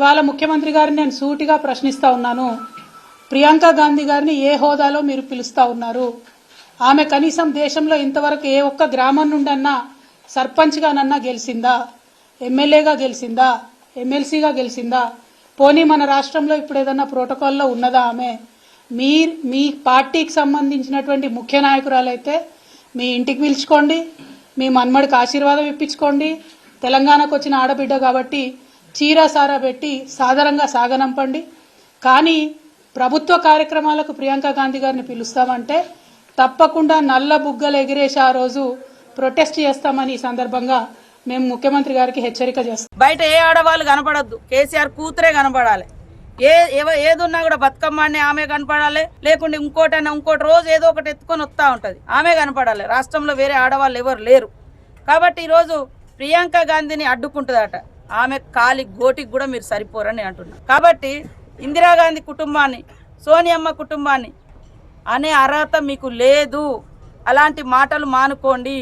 ఇవాళ ముఖ్యమంత్రి గారిని నేను సూటిగా ప్రశ్నిస్తా ఉన్నాను. ప్రియాంక గాంధీ గారిని ఏ హోదాలో మీరు పిలుస్తా ఉన్నారు? ఆమె కనీసం దేశంలో ఇంతవరకు ఏ ఒక్క గ్రామం నుండన్నా సర్పంచ్గానన్నా గెలిచిందా ఎమ్మెల్యేగా గెలిచిందా ఎమ్మెల్సీగా గెలిచిందా పోనీ మన రాష్ట్రంలో ఇప్పుడు ఏదన్నా ప్రోటోకాల్లో ఉన్నదా ఆమె? మీ మీ పార్టీకి సంబంధించినటువంటి ముఖ్య నాయకురాలైతే మీ ఇంటికి పిలుచుకోండి మీ మన్మడికి ఆశీర్వాదం ఇప్పించుకోండి. తెలంగాణకు వచ్చిన ఆడబిడ్డ కాబట్టి చీరాసారా పెట్టి సాధారణంగా సాగనంపండి. కానీ ప్రభుత్వ కార్యక్రమాలకు ప్రియాంక గాంధీ గారిని పిలుస్తామంటే తప్పకుండా నల్ల బుగ్గలు ఎగిరేసి ఆ రోజు ప్రొటెస్ట్ చేస్తామని ఈ సందర్భంగా మేము ముఖ్యమంత్రి గారికి హెచ్చరిక చేస్తాం. బయట ఏ ఆడవాళ్ళు కనపడద్దు. కేసీఆర్ కూతురే కనపడాలి. ఏ ఏదున్నా కూడా బతుకమ్మ అనే ఆమె కనపడాలి. లేకుంటే ఇంకోటైనా ఇంకోటి రోజు ఏదో ఒకటి ఎత్తుకొని వస్తూ ఉంటుంది. ఆమె కనపడాలి. రాష్ట్రంలో వేరే ఆడవాళ్ళు ఎవరు లేరు. కాబట్టి ఈరోజు ప్రియాంక గాంధీని అడ్డుకుంటుందట. ఆమె కాలి గోటికి కూడా మీరు సరిపోరని అంటున్నారు కాబట్టి ఇందిరాగాంధీ కుటుంబాన్ని సోనియమ్మ కుటుంబాన్ని అనే అర్హత మీకు లేదు. అలాంటి మాటలు మానుకోండి.